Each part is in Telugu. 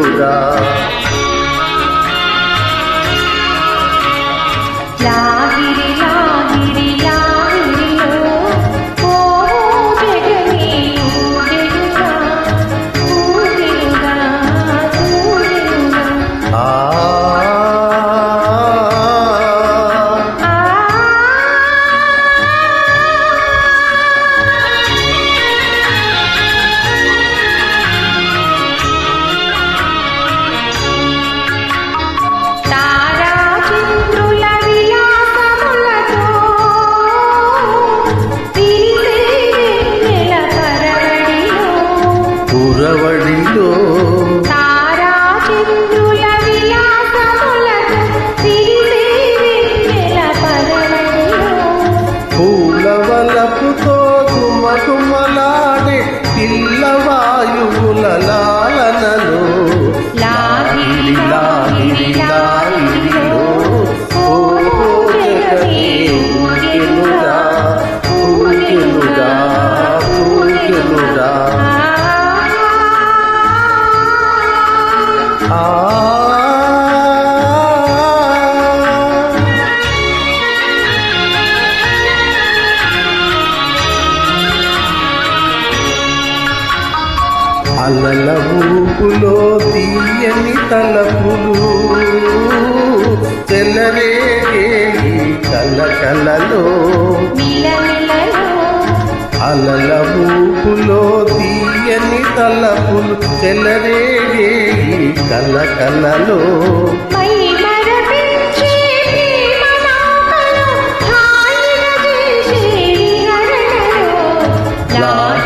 দুর্গা అలల ఊపులో తీయని తలపులు. తెల్లరే కల కలలో. అలల ఊపులో తీయని తలపులు. తెల్లరే కల కలలో.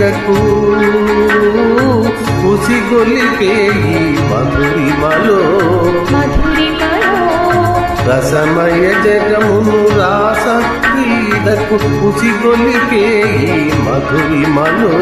మీదకు ఉసిగొలి పేలి మధురి మలో రసమయ జగమును రాస మీదకు ఉసిగొలి పేలి మధురి మలో